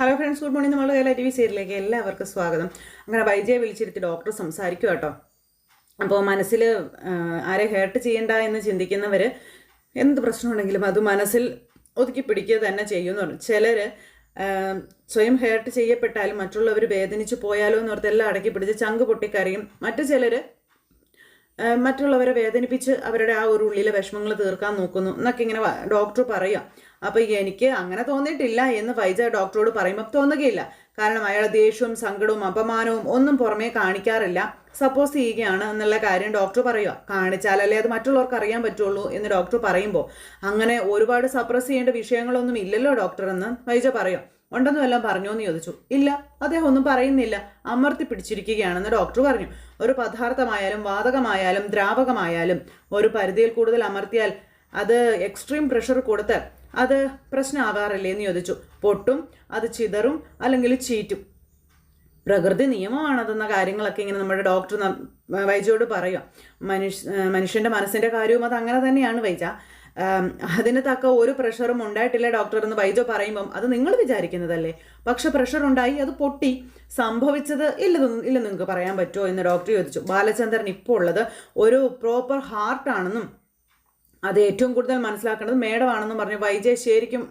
Hello friends good morning നമ്മൾ Kerala T V സീരിയലിലേക്ക് എല്ലാവർക്കും സ്വാഗതം. അങ്ങനെ വൈജയെ വിളിച്ചിരുത്തി ഡോക്ടർ സംസാരിക്കും കേട്ടോ. അപ്പോൾ മനസ്സിൽ ആരെ ഹേർട്ട് ചെയ്യണ്ട എന്ന് ചിന്തിക്കുന്നവർ എന്ത് പ്രശ്നമുണ്ടെങ്കിലും അത് മനസ്സിൽ ഒതുക്കി പിടിക്കുക തന്നെ ചെയ്യുമെന്ന് പറഞ്ഞു. ചിലർ സ്വയം ഹേർട്ട് ചെയ്യപ്പെട്ടാലും മറ്റുള്ളവർ വേദനിച്ച് പോയാലോ എന്ന് എല്ലാം അടക്കി പിടിച്ച് ചങ്ക് പൊട്ടിക്കറിയും മറ്റു ചിലർ മറ്റുള്ളവരെ വേദനിപ്പിച്ച് അവരുടെ ആ ഒരു ഉള്ളിലെ വിഷമങ്ങൾ തീർക്കാൻ നോക്കുന്നു. എന്നൊക്കെ ഇങ്ങനെ ഡോക്ടർ പറയാം. അപ്പോൾ എനിക്ക് അങ്ങനെ തോന്നിയിട്ടില്ല എന്ന് വൈജ ഡോക്ടറോട് പറയുമ്പോൾ തോന്നുകയില്ല. കാരണം അയാൾ ദേഷ്യവും സങ്കടവും അപമാനവും ഒന്നും പുറമേ കാണിക്കാറില്ല. സപ്പോസ് ചെയ്യുകയാണ് എന്നുള്ള കാര്യം ഡോക്ടർ പറയുക കാണിച്ചാലല്ലേ അത് മറ്റുള്ളവർക്ക് അറിയാൻ പറ്റുള്ളൂ എന്ന് ഡോക്ടർ പറയുമ്പോൾ അങ്ങനെ ഒരുപാട് സപ്രസ് ചെയ്യേണ്ട വിഷയങ്ങളൊന്നും ഇല്ലല്ലോ ഡോക്ടർ എന്ന് വൈജ പറയും ഉണ്ടെന്നും എല്ലാം പറഞ്ഞോ എന്ന് ചോദിച്ചു. ഇല്ല അദ്ദേഹം ഒന്നും പറയുന്നില്ല. അമർത്തി പിടിച്ചിരിക്കുകയാണെന്ന് ഡോക്ടർ പറഞ്ഞു. ഒരു പദാർത്ഥമായാലും വാതകമായാലും ദ്രാവകമായാലും ഒരു പരിധിയിൽ കൂടുതൽ അമർത്തിയാൽ അത് എക്സ്ട്രീം പ്രഷർ കൊടുത്ത് അത് പ്രശ്നമാകാറില്ലേ എന്ന് ചോദിച്ചു. പൊട്ടും അത് ചിതറും അല്ലെങ്കിൽ ചീറ്റും. പ്രകൃതി നിയമമാണതെന്ന കാര്യങ്ങളൊക്കെ ഇങ്ങനെ നമ്മുടെ ഡോക്ടർ വൈജയോട് പറയുക മനുഷ്യ മനുഷ്യന്റെ മനസ്സിന്റെ കാര്യവും അത് അങ്ങനെ തന്നെയാണ് വൈജ അതിന് തക്ക ഒരു പ്രഷറും ഉണ്ടായിട്ടില്ല ഡോക്ടർ എന്ന് വൈജോ പറയുമ്പം. അത് നിങ്ങൾ വിചാരിക്കുന്നതല്ലേ? പക്ഷെ പ്രഷർ ഉണ്ടായി അത് പൊട്ടി. സംഭവിച്ചത് ഇല്ലെന്ന് ഇല്ലെന്ന് നിങ്ങൾക്ക് പറയാൻ പറ്റുമോ എന്ന് ഡോക്ടർ ചോദിച്ചു. ബാലചന്ദ്രൻ ഇപ്പോൾ ഉള്ളത് ഒരു പ്രോപ്പർ ഹാർട്ടാണെന്നും അത് ഏറ്റവും കൂടുതൽ മനസ്സിലാക്കേണ്ടത് മേഡമാണെന്ന് പറഞ്ഞ് വൈജയ് ശരിക്കും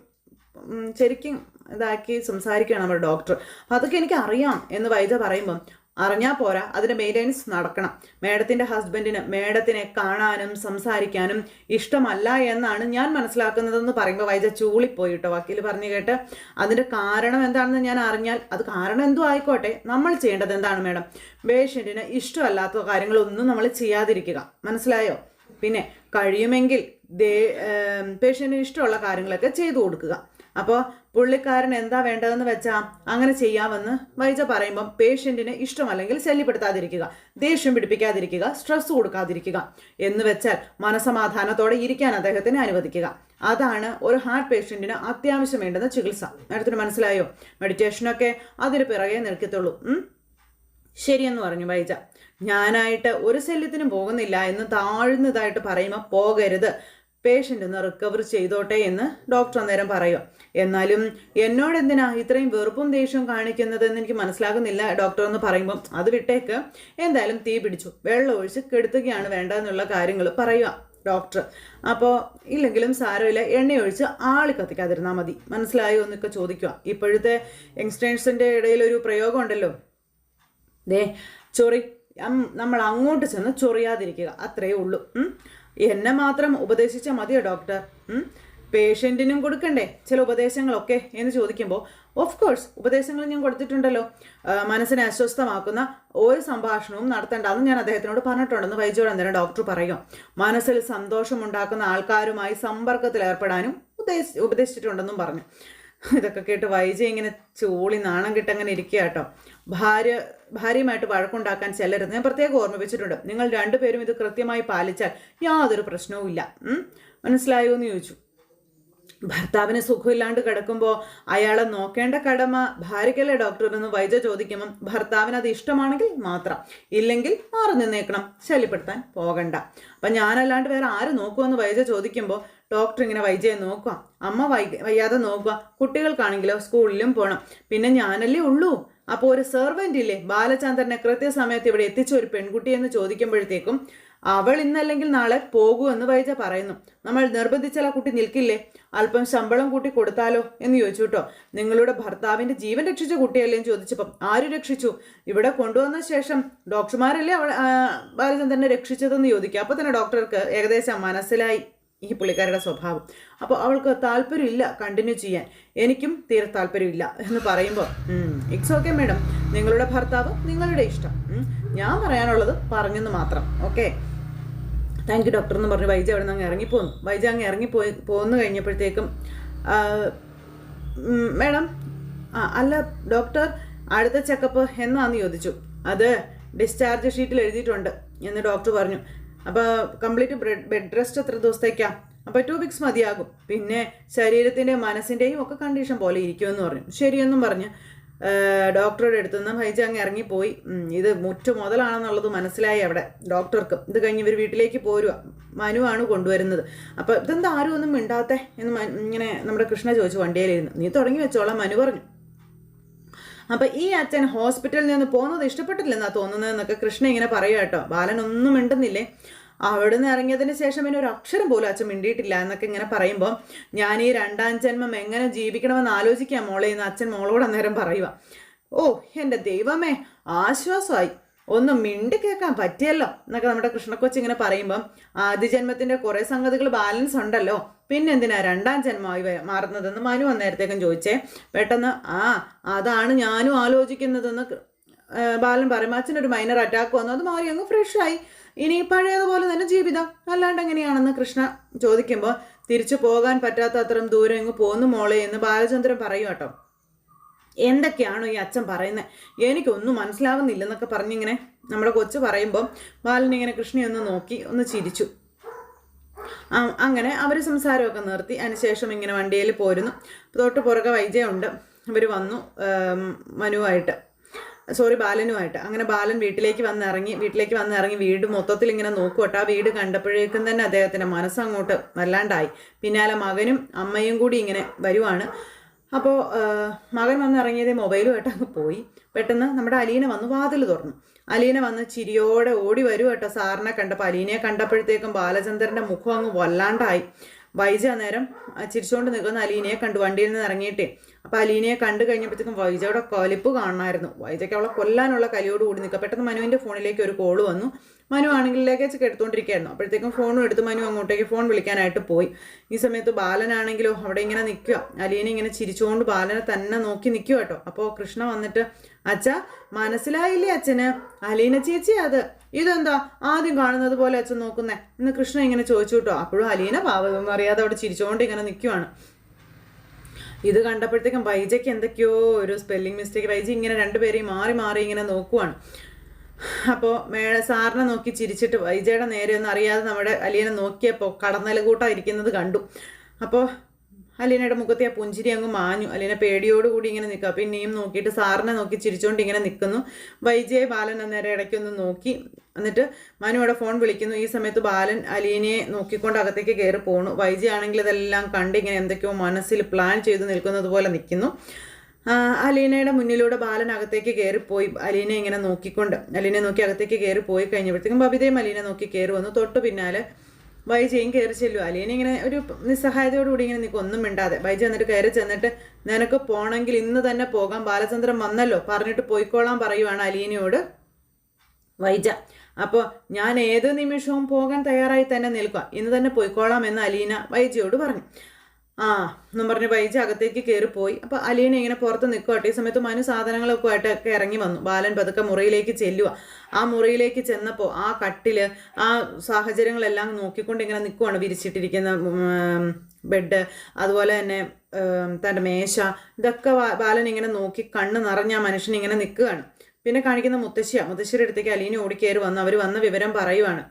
ശരിക്കും ഇതാക്കി സംസാരിക്കുകയാണ് നമ്മുടെ ഡോക്ടർ. അപ്പം അതൊക്കെ എനിക്ക് അറിയാം എന്ന് വൈജ പറയുമ്പം അറിഞ്ഞാൽ പോരാ അതിന്റെ മെയിന്റെനൻസ് നടക്കണം. മേഡത്തിന്റെ ഹസ്ബൻഡിന് മേഡത്തിനെ കാണാനും സംസാരിക്കാനും ഇഷ്ടമല്ല എന്നാണ് ഞാൻ മനസ്സിലാക്കുന്നതെന്ന് പറയുമ്പോൾ വൈജ ചൂളിപ്പോയി കേട്ടോ. വക്കീൽ പറഞ്ഞു കേട്ട് അതിന്റെ കാരണം എന്താണെന്ന് ഞാൻ അറിഞ്ഞാൽ അത് കാരണം എന്തോ ആയിക്കോട്ടെ നമ്മൾ ചെയ്യേണ്ടത് എന്താണ് മേഡം? പേഷ്യന്റിന് ഇഷ്ടമല്ലാത്ത കാര്യങ്ങളൊന്നും നമ്മൾ ചെയ്യാതിരിക്കുക. മനസ്സിലായോ? പിന്നെ കഴിയുമെങ്കിൽ ദേ പേഷ്യന്റിന് ഇഷ്ടമുള്ള കാര്യങ്ങളൊക്കെ ചെയ്തു കൊടുക്കുക. അപ്പോൾ പുള്ളിക്കാരൻ എന്താ വേണ്ടതെന്ന് വെച്ചാൽ അങ്ങനെ ചെയ്യാമെന്ന് വൈജ പറയുമ്പം പേഷ്യന്റിന് ഇഷ്ടമല്ലെങ്കിൽ ശല്യപ്പെടുത്താതിരിക്കുക ദേഷ്യം പിടിപ്പിക്കാതിരിക്കുക സ്ട്രെസ് കൊടുക്കാതിരിക്കുക എന്ന് വെച്ചാൽ മനസമാധാനത്തോടെ ഇരിക്കാൻ അദ്ദേഹത്തിന് അനുവദിക്കുക. അതാണ് ഒരു ഹാർട്ട് പേഷ്യന്റിന് അത്യാവശ്യം വേണ്ടുന്ന ചികിത്സ. മേഡത്തിന് മനസ്സിലായോ? മെഡിറ്റേഷനൊക്കെ അതിന് പിറകെ നിൽക്കത്തുള്ളൂ? ശരിയെന്ന് പറഞ്ഞു വൈജ ഞാനായിട്ട് ഒരു ശല്യത്തിനും പോകുന്നില്ല എന്ന് താഴ്ന്നതായിട്ട് പറയുമ്പോൾ പോകരുത്. പേഷ്യന്റ് ഒന്ന് റിക്കവർ ചെയ്തോട്ടെ എന്ന് ഡോക്ടർ അന്നേരം പറയും. എന്നാലും എന്നോട് എന്തിനാ ഇത്രയും വെറുപ്പും ദേഷ്യവും കാണിക്കുന്നതെന്ന് എനിക്ക് മനസ്സിലാകുന്നില്ല ഡോക്ടർ എന്ന് പറയുമ്പം. അത് വിട്ടേക്ക്. എന്തായാലും തീ പിടിച്ചു. വെള്ളം ഒഴിച്ച് കെടുത്തുകയാണ് വേണ്ടതെന്നുള്ള കാര്യങ്ങൾ പറയുക ഡോക്ടർ അപ്പോൾ ഇല്ലെങ്കിലും സാരമില്ല എണ്ണയൊഴിച്ച് ആളി കത്തിക്കാതിരുന്നാൽ മതി. മനസ്സിലായോ എന്നൊക്കെ ചോദിക്കുക ഇപ്പോഴത്തെ യങ്സ്റ്റേഴ്സിന്റെ ഇടയിൽ ഒരു പ്രയോഗം ഉണ്ടല്ലോ. ദേ ചൊറി നമ്മൾ അങ്ങോട്ട് ചെന്ന് ചൊറിയാതിരിക്കുക. അത്രയേ ഉള്ളൂ. എന്നെ മാത്രം ഉപദേശിച്ചാൽ മതിയോ ഡോക്ടർ പേഷ്യന്റിനും കൊടുക്കണ്ടേ ചില ഉപദേശങ്ങളൊക്കെ? എന്ന് ചോദിക്കുമ്പോൾ ഓഫ് കോഴ്സ് ഉപദേശങ്ങൾ ഞാൻ കൊടുത്തിട്ടുണ്ടല്ലോ. മനസ്സിനെ അസ്വസ്ഥമാക്കുന്ന ഒരു സംഭാഷണവും നടത്തേണ്ടെന്ന് ഞാൻ അദ്ദേഹത്തിനോട് പറഞ്ഞിട്ടുണ്ടെന്ന് വൈജോട് അന്നേരം ഡോക്ടർ പറയും. മനസ്സിൽ സന്തോഷമുണ്ടാക്കുന്ന ആൾക്കാരുമായി സമ്പർക്കത്തിൽ ഏർപ്പെടാനും ഉപദേശിച്ചിട്ടുണ്ടെന്നും പറഞ്ഞു. ഇതൊക്കെ കേട്ട് വൈജ ഇങ്ങനെ ചൂളി നാണം കിട്ടങ്ങനെ ഇരിക്കുക കേട്ടോ ഭാര്യ ഭാര്യയുമായിട്ട് വഴക്കുണ്ടാക്കാൻ ചെല്ലരുത്. ഞാൻ പ്രത്യേകം ഓർമ്മിപ്പിച്ചിട്ടുണ്ട്. നിങ്ങൾ രണ്ടുപേരും ഇത് കൃത്യമായി പാലിച്ചാൽ യാതൊരു പ്രശ്നവും ഇല്ല. മനസ്സിലായോ എന്ന് ചോദിച്ചു. ഭർത്താവിന് സുഖമില്ലാണ്ട് കിടക്കുമ്പോൾ അയാളെ നോക്കേണ്ട കടമ ഭാര്യയ്ക്കല്ലേ ഡോക്ടർ എന്ന് വൈജ ചോദിക്കുമ്പം ഭർത്താവിന് അത് ഇഷ്ടമാണെങ്കിൽ മാത്രം. ഇല്ലെങ്കിൽ മാറി നിന്നേക്കണം. ശല്യപ്പെടുത്താൻ പോകണ്ട. അപ്പം ഞാനല്ലാണ്ട് വേറെ ആര് നോക്കുമെന്ന് വൈജ ചോദിക്കുമ്പോൾ ഡോക്ടർ ഇങ്ങനെ വൈജയെ നോക്കുക അമ്മ വൈ വയ്യാതെ നോക്കുക കുട്ടികൾക്കാണെങ്കിലോ സ്കൂളിലും പോകണം പിന്നെ ഞാനല്ലേ ഉള്ളൂ. അപ്പോൾ ഒരു സെർവന്റ് ഇല്ലേ? ബാലചന്ദ്രനെ കൃത്യസമയത്ത് ഇവിടെ എത്തിച്ച ഒരു പെൺകുട്ടി എന്ന് ചോദിക്കുമ്പോഴത്തേക്കും അവൾ ഇന്നല്ലെങ്കിൽ നാളെ പോകൂ എന്ന് വൈജ പറയുന്നു. നമ്മൾ നിർബന്ധിച്ചാൽ ആ കുട്ടി നിൽക്കില്ലേ? അല്പം ശമ്പളം കൂട്ടി കൊടുത്താലോ എന്ന് ചോദിച്ചു കേട്ടോ. നിങ്ങളുടെ ഭർത്താവിന്റെ ജീവൻ രക്ഷിച്ച കുട്ടിയല്ലേ ചോദിച്ചപ്പം ആര് രക്ഷിച്ചു? ഇവിടെ കൊണ്ടുവന്ന ശേഷം ഡോക്ടർമാരല്ലേ അവൾ ബാലചന്ദ്രനെ രക്ഷിച്ചതെന്ന് ചോദിക്കുക. അപ്പോൾ തന്നെ ഡോക്ടർക്ക് ഏകദേശം മനസ്സിലായി. ഈ പുള്ളിക്കാരുടെ സ്വഭാവം. അപ്പോൾ അവൾക്ക് താല്പര്യമില്ല കണ്ടിന്യൂ ചെയ്യാൻ. എനിക്കും തീരെ താല്പര്യമില്ല എന്ന് പറയുമ്പോൾ ഇറ്റ്സ് ഓക്കെ മാഡം നിങ്ങളുടെ ഭർത്താവ് നിങ്ങളുടെ ഇഷ്ടം. ഞാൻ പറയാനുള്ളത് പറഞ്ഞെന്ന് മാത്രം. ഓക്കെ താങ്ക് യു ഡോക്ടർ എന്ന് പറഞ്ഞു വൈജ അവിടെ നിന്ന് അങ്ങ് ഇറങ്ങിപ്പോന്നു. വൈജ അങ്ങ് ഇറങ്ങിപ്പോയി പോന്നു കഴിഞ്ഞപ്പോഴത്തേക്കും മേഡം ആ അല്ല ഡോക്ടർ അടുത്ത ചെക്കപ്പ് എന്നാന്ന് ചോദിച്ചു. അത് ഡിസ്ചാർജ് ഷീറ്റിൽ എഴുതിയിട്ടുണ്ട് എന്ന് ഡോക്ടർ പറഞ്ഞു. അപ്പോൾ കംപ്ലീറ്റ് ബെഡ് റെസ്റ്റ് എത്ര ദിവസത്തേക്കാ? അപ്പോൾ ടു വീക്സ് മതിയാകും. പിന്നെ ശരീരത്തിന്റെയും മനസ്സിന്റെയും ഒക്കെ കണ്ടീഷൻ പോലെ ഇരിക്കുമെന്ന് പറഞ്ഞു. ശരിയെന്നും പറഞ്ഞ്. ഡോക്ടറുടെ അടുത്ത് നിന്ന് ഹൈജ അങ്ങ് ഇറങ്ങിപ്പോയി. ഇത് മുറ്റു മുതലാണെന്നുള്ളത് മനസ്സിലായി അവിടെ ഡോക്ടർക്ക് ഇത് കഴിഞ്ഞ് ഇവർ വീട്ടിലേക്ക് പോരുക മനുവാണ് കൊണ്ടുവരുന്നത്. അപ്പോൾ ഇതെന്താ ആരും ഒന്നും മിണ്ടാത്തേ? എന്ന് ഇങ്ങനെ നമ്മുടെ കൃഷ്ണ ചോദിച്ചു വണ്ടിയിലിരുന്നു. നീ തുടങ്ങി വെച്ചോളാം മനു പറഞ്ഞു. അപ്പൊ ഈ അച്ഛൻ ഹോസ്പിറ്റലിൽ നിന്ന് പോകുന്നത് ഇഷ്ടപ്പെട്ടില്ലെന്നാ തോന്നുന്നതെന്നൊക്കെ കൃഷ്ണ ഇങ്ങനെ പറയുക കേട്ടോ. ബാലൻ ഒന്നും മിണ്ടുന്നില്ലേ? അവിടെ നിന്ന് ഇറങ്ങിയതിന് ശേഷം പിന്നെ ഒരു അക്ഷരം പോലും അച്ഛൻ മിണ്ടിയിട്ടില്ല എന്നൊക്കെ ഇങ്ങനെ പറയുമ്പോൾ ഞാൻ ഈ രണ്ടാം ജന്മം എങ്ങനെ ജീവിക്കണമെന്ന് ആലോചിക്കാം മോളെ എന്ന് അച്ഛൻ മോളോട് അന്നേരം പറയുക ഓ എന്റെ ദൈവമേ ആശ്വാസമായി. ഒന്ന് മിണ്ടി കേൾക്കാൻ പറ്റിയല്ലോ എന്നൊക്കെ നമ്മുടെ കൃഷ്ണക്കൊച്ചി ഇങ്ങനെ പറയുമ്പം ആദ്യ ജന്മത്തിന്റെ കുറെ സംഗതികൾ ബാലൻസ് ഉണ്ടല്ലോ. പിന്നെ എന്തിനാ രണ്ടാം ജന്മമായി മാറുന്നതെന്ന് മനു അന്നേരത്തേക്കും ചോദിച്ചേ. പെട്ടെന്ന് ആ അതാണ് ഞാനും ആലോചിക്കുന്നതെന്ന് ബാലൻ പറയും. അച്ഛനൊരു മൈനർ അറ്റാക്ക് വന്നു. അത് മാറി അങ്ങ് ഫ്രഷായി ഇനി പഴയതുപോലെ തന്നെ ജീവിതം. അല്ലാണ്ട് എങ്ങനെയാണെന്ന് കൃഷ്ണ ചോദിക്കുമ്പോൾ തിരിച്ചു പോകാൻ പറ്റാത്ത അത്രയും ദൂരം ഇങ്ങ് പോന്നു മോളെ എന്ന് ബാലചന്ദ്രൻ പറയും കേട്ടോ. എന്തൊക്കെയാണോ ഈ അച്ഛൻ പറയുന്നത് എനിക്കൊന്നും മനസ്സിലാവുന്നില്ലെന്നൊക്കെ പറഞ്ഞിങ്ങനെ നമ്മുടെ കൊച്ചു പറയുമ്പം ബാലനിങ്ങനെ കൃഷ്ണയെ ഒന്ന് നോക്കി ഒന്ന് ചിരിച്ചു. അങ്ങനെ അവർ സംസാരമൊക്കെ നിർത്തി. അതിനുശേഷം ഇങ്ങനെ വണ്ടിയിൽ പോരുന്നു. തൊട്ട് പുറകെ വൈജയുണ്ട്. ഇവർ വന്നു മനുവായിട്ട്. സോറി ബാലനുമായിട്ട്. അങ്ങനെ ബാലൻ വീട്ടിലേക്ക് വന്നിറങ്ങി വീട്ടിലേക്ക് വന്നിറങ്ങി വീട് മൊത്തത്തിൽ ഇങ്ങനെ നോക്കുവട്ടെ ആ വീട് കണ്ടപ്പോഴേക്കും തന്നെ അദ്ദേഹത്തിന്റെ മനസ്സങ്ങോട്ട് വല്ലാണ്ടായി. പിന്നാലെ മകനും അമ്മയും കൂടി ഇങ്ങനെ വരുവാണ്. അപ്പോൾ മകൻ വന്നിറങ്ങിയത് മൊബൈലുമായിട്ട് അങ്ങ് പോയി. പെട്ടെന്ന് നമ്മുടെ അലീന വന്ന് വാതിൽ തുറന്നു. അലീന വന്ന് ചിരിയോടെ ഓടി വരും കേട്ടോ സാറിനെ കണ്ടപ്പോൾ അലീനയെ കണ്ടപ്പോഴത്തേക്കും ബാലചന്ദ്രന്റെ മുഖം അങ്ങ് വല്ലാണ്ടായി. വൈജ നേരം ചിരിച്ചുകൊണ്ട് നിൽക്കുന്ന അലീനയെ കണ്ടു. വണ്ടിയിൽ നിന്ന് ഇറങ്ങിയിട്ടേ. അപ്പോൾ അലീനയെ കണ്ടു കഴിഞ്ഞപ്പോഴത്തേക്കും വൈജയുടെ കലിപ്പ് കാണണമായിരുന്നു. വൈജയ്ക്ക് അവളെ കൊല്ലാനുള്ള കലിയോട് കൂടി നിൽക്കുക. പെട്ടെന്ന് മനുവിന്റെ ഫോണിലേക്ക് ഒരു കോൾ വന്നു. മനു ആണെങ്കിൽ വെച്ച് എടുത്തുകൊണ്ടിരിക്കുകയായിരുന്നു. അപ്പോഴത്തേക്കും ഫോണും എടുത്ത് മനു അങ്ങോട്ടേക്ക് ഫോൺ വിളിക്കാനായിട്ട് പോയി. ഈ സമയത്ത് ബാലനാണെങ്കിലോ അവിടെ ഇങ്ങനെ നിൽക്കുക. അലീന ഇങ്ങനെ ചിരിച്ചുകൊണ്ട് ബാലനെ തന്നെ നോക്കി നിൽക്കുക കേട്ടോ. അപ്പോൾ കൃഷ്ണ വന്നിട്ട് അച്ഛ മനസ്സിലായില്ലേ അച്ഛന്? അലീന ചേച്ചി അത്? ഇതെന്താ? ആദ്യം കാണുന്നത് പോലെ അച്ഛൻ നോക്കുന്നേ? എന്ന് കൃഷ്ണ ഇങ്ങനെ ചോദിച്ചു കേട്ടോ. അപ്പോഴും അലീന പാവം അറിയാതെ അവിടെ ചിരിച്ചുകൊണ്ട് ഇങ്ങനെ നിൽക്കുവാണ്. ഇത് കണ്ടപ്പോഴത്തേക്കും വൈജയ്ക്ക് എന്തൊക്കെയോ ഒരു സ്പെല്ലിംഗ് മിസ്റ്റേക്ക് വൈജി ഇങ്ങനെ രണ്ടുപേരെയും മാറി മാറി ഇങ്ങനെ നോക്കുവാണ്. അപ്പോൾ മേള സാറിനെ നോക്കി ചിരിച്ചിട്ട് വൈജയുടെ നേരെ ഒന്നും അറിയാതെ നമ്മുടെ അലിയനെ നോക്കിയപ്പോൾ കടന്നലകൂട്ടായിരിക്കുന്നത് കണ്ടു. അപ്പോൾ അലീനയുടെ മുഖത്തെ ആ പുഞ്ചിരി അങ്ങ് മാഞ്ഞു. അലീന പേടിയോടുകൂടി ഇങ്ങനെ നിൽക്കുക. പിന്നെയും നോക്കിയിട്ട് സാറിനെ നോക്കി ചിരിച്ചുകൊണ്ട് ഇങ്ങനെ നിൽക്കുന്നു വൈജയ ബാലൻ അന്നേരം ഇടയ്ക്കൊന്ന് നോക്കി. എന്നിട്ട് മനു അവിടെ ഫോൺ വിളിക്കുന്നു. ഈ സമയത്ത് ബാലൻ അലീനയെ നോക്കിക്കൊണ്ട് അകത്തേക്ക് കയറി പോണു. വൈജയ ആണെങ്കിൽ ഇതെല്ലാം കണ്ട് ഇങ്ങനെ എന്തൊക്കെയോ മനസ്സിൽ പ്ലാൻ ചെയ്ത് നിൽക്കുന്നത് പോലെ നിൽക്കുന്നു. അലീനയുടെ മുന്നിലൂടെ ബാലൻ അകത്തേക്ക് കയറിപ്പോയി. അലീനെ ഇങ്ങനെ നോക്കിക്കൊണ്ട്. അലീനെ നോക്കി അകത്തേക്ക് കയറി പോയി കഴിഞ്ഞപ്പോഴത്തേക്കും ബബിതയും അലീനെ നോക്കി കയറി വന്നു. തൊട്ട് പിന്നാലെ വൈജയും കയറി ചെല്ലും. അലീന ഇങ്ങനെ ഒരു നിസ്സഹായതയോടുകൂടി ഇങ്ങനെ നിൽക്കും ഒന്നും മിണ്ടാതെ. ബൈജ എന്നിട്ട് കയറി ചെന്നിട്ട് നിനക്ക് പോണെങ്കിൽ ഇന്ന് തന്നെ പോകാം ബാലചന്ദ്രൻ വന്നല്ലോ പറഞ്ഞിട്ട് പോയിക്കോളാൻ പറയുവാണ് അലീനയോട് വൈജ. അപ്പോൾ ഞാൻ ഏത് നിമിഷവും പോകാൻ തയ്യാറായി തന്നെ നിൽക്കാം ഇന്ന് തന്നെ പോയിക്കോളാം എന്ന് അലീന വൈജയോട് പറഞ്ഞു. ആ എന്നും പറഞ്ഞ് വൈജ അകത്തേക്ക് കയറി പോയി. അപ്പോൾ അലീന ഇങ്ങനെ പുറത്ത് നിൽക്കുവാട്ടെ ഈ സമയത്ത് മനു സാധനങ്ങളൊക്കെ ആയിട്ടൊക്കെ ഇറങ്ങി വന്നു. ബാലൻ പതുക്കെ മുറിയിലേക്ക് ചെല്ലുക ആ മുറിയിലേക്ക് ചെന്നപ്പോൾ ആ കട്ടിൽ ആ സാഹചര്യങ്ങളെല്ലാം നോക്കിക്കൊണ്ട് ഇങ്ങനെ നിൽക്കുവാണ് വിരിച്ചിട്ടിരിക്കുന്ന ബെഡ് അതുപോലെ തന്നെ തന്റെ മേശ. ഇതൊക്കെ ബാലൻ ഇങ്ങനെ നോക്കി കണ്ണ് നിറഞ്ഞ ആ മനുഷ്യൻ ഇങ്ങനെ നിൽക്കുകയാണ് പിന്നെ കാണിക്കുന്ന മുത്തശ്ശിയ. മുത്തശ്ശിയുടെ അടുത്തേക്ക് അലീന ഓടിക്കയറി വന്നു. അവർ വന്ന വിവരം പറയുവാണ്.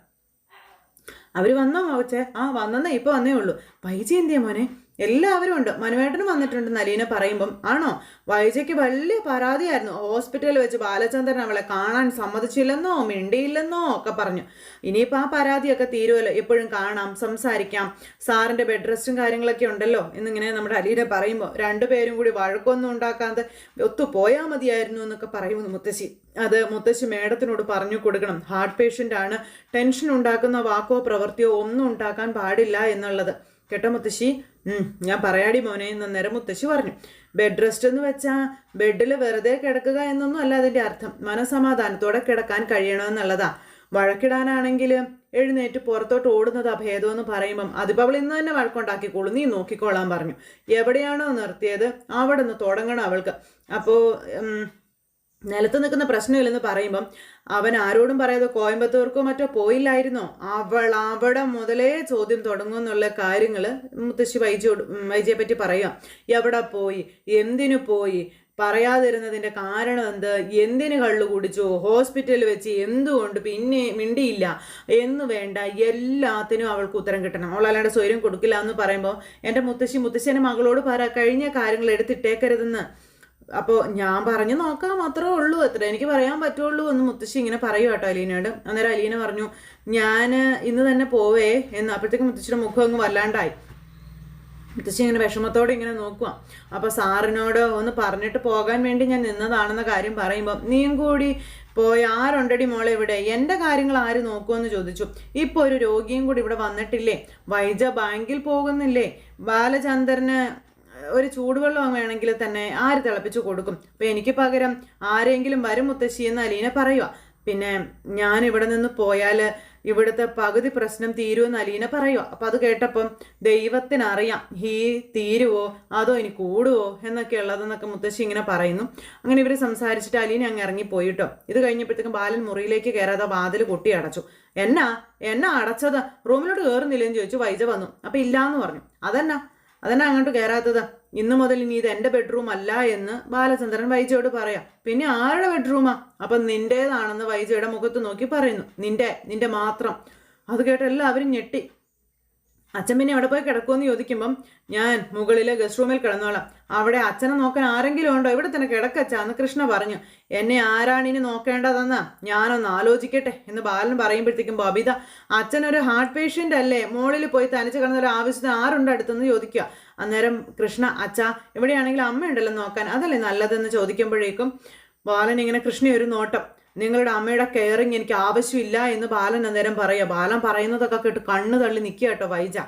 അവർ വന്നോ മാവച്ചേ ആ വന്നെന്നേ ഇപ്പോൾ വന്നേ ഉള്ളൂ. വൈജി എന്തിയാ മോനെ? എല്ലാവരും ഉണ്ട്. മനുവേട്ടനും വന്നിട്ടുണ്ട് നലീന പറയുമ്പം. ആണോ? വൈജയ്ക്ക് വലിയ പരാതിയായിരുന്നു. ഹോസ്പിറ്റലിൽ വെച്ച് ബാലചന്ദ്രൻ അവളെ കാണാൻ സമ്മതിച്ചില്ലെന്നോ മിണ്ടിയില്ലെന്നോ ഒക്കെ പറഞ്ഞു. ഇനിയിപ്പോൾ ആ പരാതിയൊക്കെ തീരുമല്ലോ എപ്പോഴും കാണാം സംസാരിക്കാം. സാറിന്റെ ബെഡ് റെസ്റ്റും കാര്യങ്ങളൊക്കെ ഉണ്ടല്ലോ എന്നിങ്ങനെ നമ്മുടെ അലീന പറയുമ്പോൾ രണ്ടുപേരും കൂടി വഴക്കൊന്നും ഉണ്ടാക്കാതെ ഒത്തു പോയാൽ മതിയായിരുന്നു എന്നൊക്കെ പറയുന്നു മുത്തശ്ശി. അത് മുത്തശ്ശി മേഡത്തിനോട് പറഞ്ഞു കൊടുക്കണം. ഹാർട്ട് പേഷ്യന്റ് ആണ്. ടെൻഷൻ ഉണ്ടാക്കുന്ന വാക്കോ പ്രവൃത്തിയോ ഒന്നും ഉണ്ടാക്കാൻ പാടില്ല എന്നുള്ളത്. കേട്ടോ മുത്തശ്ശി? ഞാൻ പറയാടി മോനെ എന്നേരം നേരം മുത്തശ്ശി പറഞ്ഞു. ബെഡ് റെസ്റ്റ് എന്ന് വെച്ചാൽ ബെഡിൽ വെറുതെ കിടക്കുക എന്നൊന്നും അല്ല അതിന്റെ അർത്ഥം. മനസമാധാനത്തോടെ കിടക്കാൻ കഴിയണമെന്നുള്ളതാ. വഴക്കിടാനാണെങ്കിൽ എഴുന്നേറ്റ് പുറത്തോട്ട് ഓടുന്നത് അഭേദമെന്ന് പറയുമ്പം. അതിപ്പോൾ അവൾ ഇന്ന് തന്നെ വഴക്കുണ്ടാക്കിക്കോളൂ. നീ നോക്കിക്കോളാൻ പറഞ്ഞു. എവിടെയാണോ നിർത്തിയത് അവിടെ നിന്ന് തുടങ്ങണം അവൾക്ക്. അപ്പോൾ നിലത്ത് നിൽക്കുന്ന പ്രശ്നമില്ലെന്ന് പറയുമ്പം അവൻ ആരോടും പറയാതെ കോയമ്പത്തൂർക്കോ മറ്റോ പോയില്ലായിരുന്നോ? അവൾ അവിടെ മുതലേ ചോദ്യം തുടങ്ങും എന്നുള്ള കാര്യങ്ങൾ മുത്തശ്ശി വൈജിയോട് വൈജയെ പറ്റി പറയാം എവിടെ പോയി? എന്തിനു പോയി? പറയാതിരുന്നതിന്റെ കാരണം എന്ത്? എന്തിന് കള്ളു കുടിച്ചു? ഹോസ്പിറ്റലിൽ വെച്ച് എന്തുകൊണ്ട് പിന്നെ മിണ്ടിയില്ല? എന്ന് വേണ്ട എല്ലാത്തിനും അവൾക്ക് ഉത്തരം കിട്ടണം. അവൾ അല്ലാണ്ട് സ്വയം കൊടുക്കില്ല എന്ന് പറയുമ്പോൾ എന്റെ മുത്തശ്ശി മുത്തശ്ശന്റെ മകളോട് പറ കഴിഞ്ഞ കാര്യങ്ങൾ എടുത്തിട്ടേക്കരുതെന്ന്. അപ്പോൾ ഞാൻ പറഞ്ഞു നോക്കാൻ മാത്രമേ ഉള്ളൂ എത്ര എനിക്ക് പറയാൻ പറ്റുള്ളൂ എന്ന് മുത്തശ്ശി ഇങ്ങനെ പറയും കേട്ടോ അലീനയോട്. അന്നേരം അലീന പറഞ്ഞു ഞാൻ ഇന്ന് തന്നെ പോവേ എന്ന്. അപ്പോഴത്തേക്കും മുത്തശ്ശിയുടെ മുഖം അങ്ങ് വല്ലാണ്ടായി. മുത്തശ്ശി ഇങ്ങനെ വിഷമത്തോടെ ഇങ്ങനെ നോക്കുക അപ്പോൾ സാറിനോട് ഒന്ന് പറഞ്ഞിട്ട് പോകാൻ വേണ്ടി ഞാൻ നിന്നതാണെന്ന കാര്യം പറയുമ്പോൾ നീയും കൂടി പോയി ആരുണ്ടടി മോളെ ഇവിടെ? എന്റെ കാര്യങ്ങൾ ആര് നോക്കുമെന്ന് ചോദിച്ചു. ഇപ്പോൾ ഒരു രോഗിയും കൂടി ഇവിടെ വന്നിട്ടില്ലേ? വൈജ ബാങ്കിൽ പോകുന്നില്ലേ? ബാലചന്ദ്രന് ഒരു ചൂടുവെള്ളം വേണമെങ്കിൽ തന്നെ ആര് തിളപ്പിച്ചു കൊടുക്കും? അപ്പം എനിക്ക് പകരം ആരെങ്കിലും വരും മുത്തശ്ശി എന്ന് അലീന പറയുക പിന്നെ ഞാൻ ഇവിടെ നിന്ന് പോയാൽ ഇവിടുത്തെ പകുതി പ്രശ്നം തീരുമെന്ന് അലീന പറയുക അപ്പം അത് കേട്ടപ്പം ദൈവത്തിനറിയാം ഹീ തീരുവോ? അതോ ഇനി കൂടുവോ? എന്നൊക്കെ ഉള്ളതെന്നൊക്കെ മുത്തശ്ശി ഇങ്ങനെ പറയുന്നു. അങ്ങനെ ഇവർ സംസാരിച്ചിട്ട് അലീന അങ്ങ് ഇറങ്ങിപ്പോയി കേട്ടോ ഇത് കഴിഞ്ഞപ്പോഴത്തേക്കും ബാലൻ മുറിയിലേക്ക് കയറാതെ വാതിൽ കൊട്ടി അടച്ചു. എന്നാ? എന്നാ അടച്ചത്? റൂമിലോട്ട് കയറുന്നില്ലെന്ന് ചോദിച്ചു. വൈജ വന്നു. അപ്പം ഇല്ലാന്ന് പറഞ്ഞു. അതെന്നാ? അതെന്നാ അങ്ങോട്ട് കയറാത്തത് ഇന്നു മുതൽ ഇനി ഇത് എന്റെ ബെഡ്റൂം അല്ല എന്ന് ബാലചന്ദ്രൻ വൈജയോട് പറയാം. പിന്നെ ആരുടെ ബെഡ്റൂമാ അപ്പം നിന്റേതാണെന്ന് വൈജയുടെ മുഖത്ത് നോക്കി പറയുന്നു. നിന്റെ നിന്റെ മാത്രം. അത് കേട്ട് എല്ലാവരും ഞെട്ടി. അച്ഛൻ പിന്നെ എവിടെ പോയി കിടക്കുമെന്ന് ചോദിക്കുമ്പം ഞാൻ മുകളിലെ ഗസ്റ്റ് റൂമിൽ കിടന്നോളാം. അവിടെ അച്ഛനെ നോക്കാൻ ആരെങ്കിലും ഉണ്ടോ? ഇവിടെ തന്നെ കിടക്കച്ചാന്ന് കൃഷ്ണ പറഞ്ഞു. എന്നെ ആരാണ് ഇനി നോക്കേണ്ടതെന്ന്? ഞാനൊന്ന് ആലോചിക്കട്ടെ എന്ന് ബാലൻ പറയുമ്പോഴത്തേക്കും ബബിത അച്ഛനൊരു ഹാർട്ട് പേഷ്യന്റ് അല്ലേ? മോളിൽ പോയി തനിച്ച് കിടന്ന ഒരു ആവശ്യത്തിന് ആരുണ്ട് അടുത്തെന്ന് ചോദിക്കുക. അന്നേരം കൃഷ്ണ അച്ഛ എവിടെയാണെങ്കിലും അമ്മയുണ്ടല്ലോ നോക്കാൻ. അതല്ലേ നല്ലതെന്ന് ചോദിക്കുമ്പോഴേക്കും ബാലൻ ഇങ്ങനെ കൃഷ്ണ ഒരു നോട്ടം നിങ്ങളുടെ അമ്മയുടെ കെയറിങ് എനിക്ക് ആവശ്യമില്ല എന്ന് ബാലൻ അന്നേരം പറയുക. ബാലൻ പറയുന്നതൊക്കെ കേട്ട് കണ്ണ് തള്ളി നിൽക്കുക കേട്ടോ വൈജ.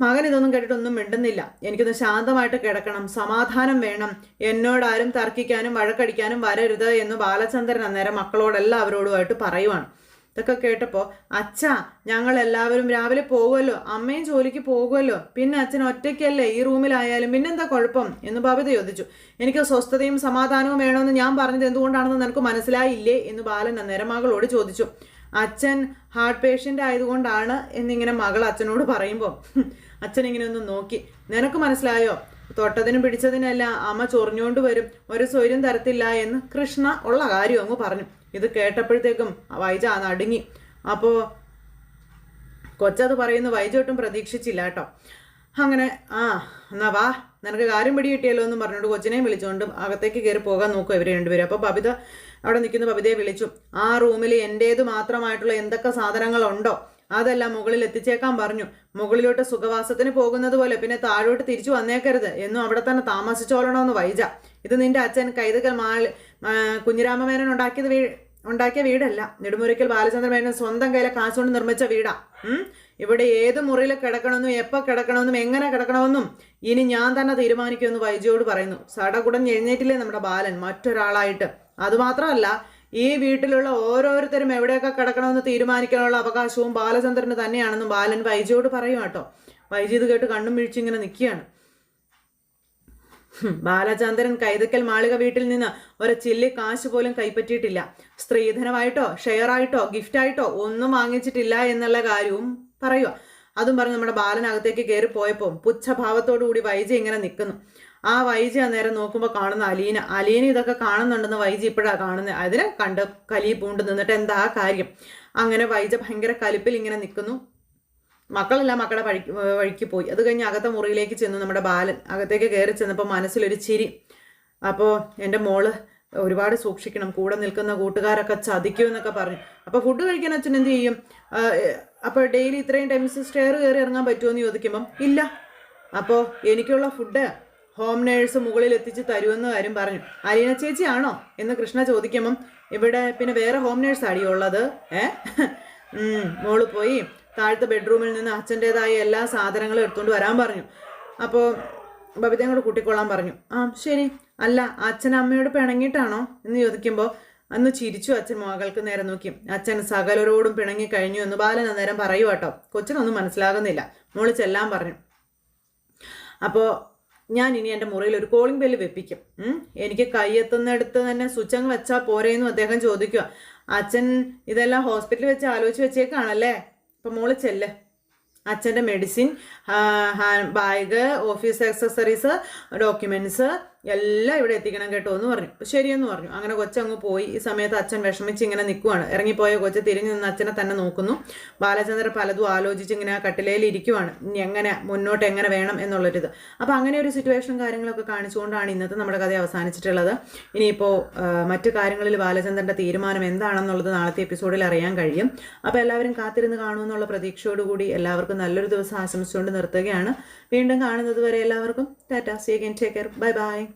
മകൻ ഇതൊന്നും കേട്ടിട്ടൊന്നും മിണ്ടുന്നില്ല. എനിക്കൊന്ന് ശാന്തമായിട്ട് കിടക്കണം. സമാധാനം വേണം. എന്നോടാരും തർക്കിക്കാനും വഴക്കടിക്കാനും വരരുത് എന്ന് ബാലചന്ദ്രൻ അന്നേരം മക്കളോടെല്ലാവരോടുമായിട്ട് പറയുവാണ്. ഇതൊക്കെ കേട്ടപ്പോൾ അച്ഛ ഞങ്ങൾ എല്ലാവരും രാവിലെ പോകുമല്ലോ അമ്മയും ജോലിക്ക് പോകുമല്ലോ പിന്നെ അച്ഛൻ ഒറ്റയ്ക്കല്ലേ ഈ റൂമിലായാലും പിന്നെന്താ കുഴപ്പം? എന്ന് ബാബിത ചോദിച്ചു. എനിക്ക് സ്വസ്ഥതയും സമാധാനവും വേണമെന്ന് ഞാൻ പറഞ്ഞത് എന്തുകൊണ്ടാണെന്ന് നിനക്ക് മനസ്സിലായില്ലേ? എന്ന് ബാലൻ അന്നേരം മകളോട് ചോദിച്ചു. അച്ഛൻ ഹാർട്ട് പേഷ്യന്റ് ആയതുകൊണ്ടാണ് എന്നിങ്ങനെ മകൾ അച്ഛനോട് പറയുമ്പോൾ അച്ഛൻ ഇങ്ങനെ ഒന്ന് നോക്കി. നിനക്ക് മനസ്സിലായോ? തൊട്ടതിനും പിടിച്ചതിനെല്ലാം അമ്മ ചൊറിഞ്ഞുകൊണ്ട് വരും. ഒരു സ്വൈര്യം തരത്തില്ല എന്ന് കൃഷ്ണ ഉള്ള കാര്യം അങ്ങ് പറഞ്ഞു. ഇത് കേട്ടപ്പോഴത്തേക്കും വൈജ നടുങ്ങി അപ്പോൾ കൊച്ചത് പറയുന്നു വൈജ ഒട്ടും പ്രതീക്ഷിച്ചില്ല കേട്ടോ. അങ്ങനെ ആ എന്നാ വാ നിനക്ക് കാര്യം പിടി കിട്ടിയല്ലോ എന്ന് പറഞ്ഞുകൊണ്ട് കൊച്ചിനെയും വിളിച്ചുകൊണ്ട് അകത്തേക്ക് കയറി പോകാൻ നോക്കും ഇവർ രണ്ടുപേരും. അപ്പോൾ ബബിത അവിടെ നിൽക്കുന്ന ബബിതയെ വിളിച്ചു ആ റൂമിൽ എന്റേത് മാത്രമായിട്ടുള്ള എന്തൊക്കെ സാധനങ്ങളുണ്ടോ? അതെല്ലാം മുകളിൽ എത്തിച്ചേക്കാൻ പറഞ്ഞു. മുകളിലോട്ട് സുഖവാസത്തിന് പോകുന്നത് പോലെ പിന്നെ താഴോട്ട് തിരിച്ചു വന്നേക്കരുത്. എന്നും അവിടെ തന്നെ താമസിച്ചോളണമെന്ന് വൈജ. ഇത് നിന്റെ അച്ഛൻ കൈതകൽ മാൾ കുഞ്ഞിരാമമേനൻ ഉണ്ടാക്കിയത് ഉണ്ടാക്കിയ വീടല്ല. നെടുമുറിക്കൽ ബാലചന്ദ്രമേനൻ സ്വന്തം കയ്യിലെ കാശുകൊണ്ട് നിർമ്മിച്ച വീടാ. ഇവിടെ ഏത് മുറിയിൽ കിടക്കണമെന്നും എപ്പോൾ കിടക്കണമെന്നും എങ്ങനെ കിടക്കണമെന്നും ഇനി ഞാൻ തന്നെ തീരുമാനിക്കുമെന്ന് വൈജയോട് പറയുന്നു. സടകുടൻ എഴുന്നേറ്റില്ലേ നമ്മുടെ ബാലൻ? മറ്റൊരാളായിട്ട്. അതുമാത്രമല്ല ഈ വീട്ടിലുള്ള ഓരോരുത്തരും എവിടെയൊക്കെ കിടക്കണമെന്ന് തീരുമാനിക്കാനുള്ള അവകാശവും ബാലചന്ദ്രന് തന്നെയാണെന്നും ബാലൻ വൈജയോട് പറയും കേട്ടോ. വൈജി ഇത് കേട്ട് കണ്ണും വീഴ്ചിങ്ങനെ നിൽക്കുകയാണ് ഹും, ബാലചന്ദ്രൻ കൈതക്കൽ മാളിക വീട്ടിൽ നിന്ന് ഒരു ചില്ലി കാശ് പോലും കൈപ്പറ്റിയിട്ടില്ല. സ്ത്രീധനമായിട്ടോ ഷെയറായിട്ടോ ഗിഫ്റ്റായിട്ടോ ഒന്നും വാങ്ങിച്ചിട്ടില്ല എന്നുള്ള കാര്യവും പറയുക അതും പറഞ്ഞ് നമ്മുടെ ബാലനകത്തേക്ക് കയറി പോയപ്പോൾ പുച്ഛഭാവത്തോടു കൂടി വൈജി ഇങ്ങനെ നിൽക്കുന്നു ആ വൈജി അന്നേരം നോക്കുമ്പോൾ കാണുന്ന അലീന. അലീന ഇതൊക്കെ കാണുന്നുണ്ടെന്ന് വൈജി ഇപ്പോഴാണ് കാണുന്നത് അതിനെ കണ്ട് കലി പൂണ്ട് നിന്നിട്ട് എന്താ കാര്യം? അങ്ങനെ വൈജ ഭയങ്കര കലിപ്പിൽ ഇങ്ങനെ നിൽക്കുന്നു മക്കളെല്ലാം മക്കളെ വഴിക്ക് വഴിക്ക് പോയി. അത് കഴിഞ്ഞ് അകത്തെ മുറിയിലേക്ക് ചെന്ന് നമ്മുടെ ബാലൻ. അകത്തേക്ക് കയറി ചെന്നപ്പോൾ മനസ്സിലൊരു ചിരി. അപ്പോൾ എന്റെ മോൾ ഒരുപാട് സൂക്ഷിക്കണം കൂടെ നിൽക്കുന്ന കൂട്ടുകാരൊക്കെ ചതിക്കും എന്നൊക്കെ പറഞ്ഞു. അപ്പോൾ ഫുഡ് കഴിക്കാൻ അച്ഛൻ എന്ത് ചെയ്യും? അപ്പോൾ ഡെയിലി ഇത്രയും ടൈംസ് സ്റ്റെയർ കയറി ഇറങ്ങാൻ പറ്റുമോ എന്ന് ചോദിക്കുമ്പം ഇല്ല. അപ്പോൾ എനിക്കുള്ള ഫുഡ് ഹോം നേഴ്സ് മുകളിൽ എത്തിച്ച് തരുമെന്ന് കാര്യം പറഞ്ഞു. അലീന ചേച്ചിയാണോ എന്ന് കൃഷ്ണ ചോദിക്കുമ്പം ഇവിടെ പിന്നെ വേറെ ഹോം നേഴ്സ് അടിയുള്ളത് ഏ? മോൾ പോയി. താഴത്തെ ബെഡ്റൂമിൽ നിന്ന് അച്ഛന്റെതായ എല്ലാ സാധനങ്ങളും എടുത്തുകൊണ്ട് വരാൻ പറഞ്ഞു. അപ്പോൾ ബബിതയും കൂടെ കൂട്ടിക്കൊള്ളാൻ പറഞ്ഞു. ആ ശരി. അല്ല അച്ഛൻ അമ്മയോട് പിണങ്ങിയിട്ടാണോ? എന്ന് ചോദിക്കുമ്പോൾ അന്ന് ചിരിച്ചു അച്ഛൻ മകൾക്ക് നേരെ നോക്കി. അച്ഛൻ സകലരോടും പിണങ്ങി കഴിഞ്ഞു എന്ന് ബാലൻ അന്നേരം പറയൂ കേട്ടോ. കൊച്ചിനൊന്നും മനസ്സിലാകുന്നില്ല. മോൾ ചെല്ലാൻ പറഞ്ഞു. അപ്പോൾ ഞാൻ ഇനി എന്റെ മുറിയിൽ ഒരു കോളിംഗ് ബെല്ല് വെപ്പിക്കും. എനിക്ക് കൈയെത്തുന്നിടത്ത് തന്നെ സ്വിച്ച് വെച്ചാൽ പോരേന്നും അദ്ദേഹം ചോദിക്കുക അച്ഛൻ ഇതെല്ലാം ഹോസ്പിറ്റലിൽ വെച്ച് ആലോചിച്ച് വെച്ചേക്കാണല്ലേ? അപ്പം മോൾ ചെല്ല്. അച്ഛന്റെ medicine bag office accessories documents എല്ലാം ഇവിടെ എത്തിക്കണം കേട്ടോ എന്ന് പറഞ്ഞു. "അപ്പൊ ശരിയെന്ന് പറഞ്ഞു. അങ്ങനെ കൊച്ചങ്ങ് പോയി. ഈ സമയത്ത് അച്ഛൻ വിഷമിച്ച് ഇങ്ങനെ നിൽക്കുവാണ് ഇറങ്ങിപ്പോയ കൊച്ച് തിരിഞ്ഞു നിന്ന് അച്ഛനെ തന്നെ നോക്കുന്നു. ബാലചന്ദ്രൻ പലതും ആലോചിച്ച് ഇങ്ങനെ ആ കട്ടിലയിൽ ഇരിക്കുവാണ് എങ്ങനെ മുന്നോട്ട് എങ്ങനെ വേണം എന്നുള്ളൊരിത്. അപ്പോൾ അങ്ങനെ ഒരു സിറ്റുവേഷൻ കാര്യങ്ങളൊക്കെ കാണിച്ചുകൊണ്ടാണ് ഇന്നത്തെ നമ്മുടെ കഥ അവസാനിച്ചിട്ടുള്ളത്. ഇനിയിപ്പോൾ മറ്റു കാര്യങ്ങളിൽ ബാലചന്ദ്രന്റെ തീരുമാനം എന്താണെന്നുള്ളത് നാളത്തെ എപ്പിസോഡിൽ അറിയാൻ കഴിയും. അപ്പോൾ എല്ലാവരും കാത്തിരുന്ന് കാണുമെന്നുള്ള പ്രതീക്ഷയോടുകൂടി എല്ലാവർക്കും നല്ലൊരു ദിവസം ആശംസിച്ചുകൊണ്ട് നിർത്തുകയാണ്. വീണ്ടും കാണുന്നത് വരെ എല്ലാവർക്കും tata. See again take care bye bye